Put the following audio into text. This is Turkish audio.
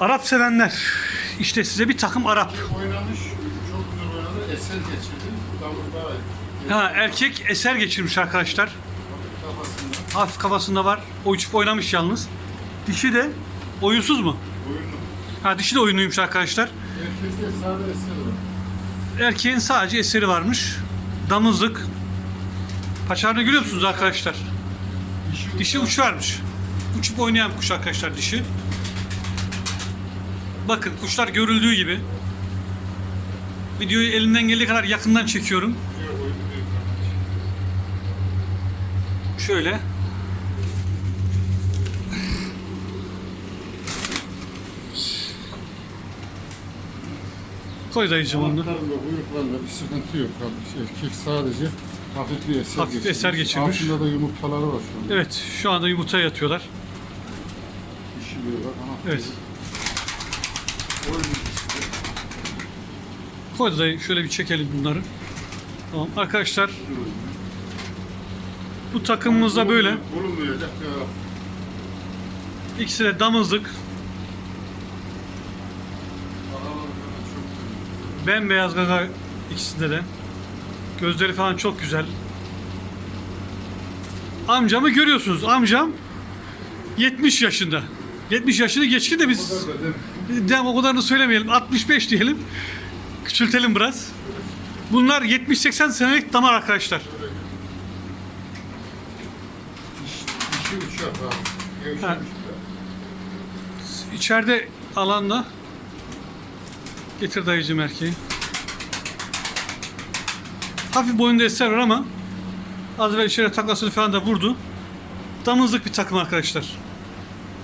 Arap sevenler. İşte size bir takım Arap. Oynamış, çok güzel oynadı. Eser geçirdi. Ha, erkek eser geçirmiş arkadaşlar. kafasında. Hafif kafasında var. O uçup oynamış yalnız. Dişi de oyunsuz mu? Oyunlu. Ha dişi de oyunluymuş arkadaşlar. Erkekte var. Erkeğin sadece eseri varmış. Damızlık. Paçalarını görüyor musunuz arkadaşlar? Dişi, Dişi uçarmış. Uçup oynayan kuş arkadaşlar dişi. Bakın kuşlar görüldüğü gibi. Videoyu elimden geldiği kadar yakından çekiyorum. Şöyle. Koy dayıcım onu. kuyruklarında bir sıkıntı yok kardeş. Erkek sadece hafif bir eser Hafif geçirmiş. eser geçirmiş. Altında da yumurtaları var şu anda. Evet şu anda yumurtaya yatıyorlar. Var. Ama Evet. Koy da dayı şöyle bir çekelim bunları. Tamam arkadaşlar bu böyle. Bulunmayacak bir Arap. İkisi de damızlık. Bembeyaz gaga ikisinde de. Gözleri falan çok güzel. Amcamı görüyorsunuz. Amcam 70 yaşında. 70 yaşını geçti de biz De o kadarını söylemeyelim. 65 diyelim. Küçültelim biraz. Bunlar 70-80 senelik damar arkadaşlar. Ha. İçeride alanda getir dayıcım erkeği. Hafif boyunda eser var ama az evvel içeri taklasını falan da vurdu. Damızlık bir takım arkadaşlar.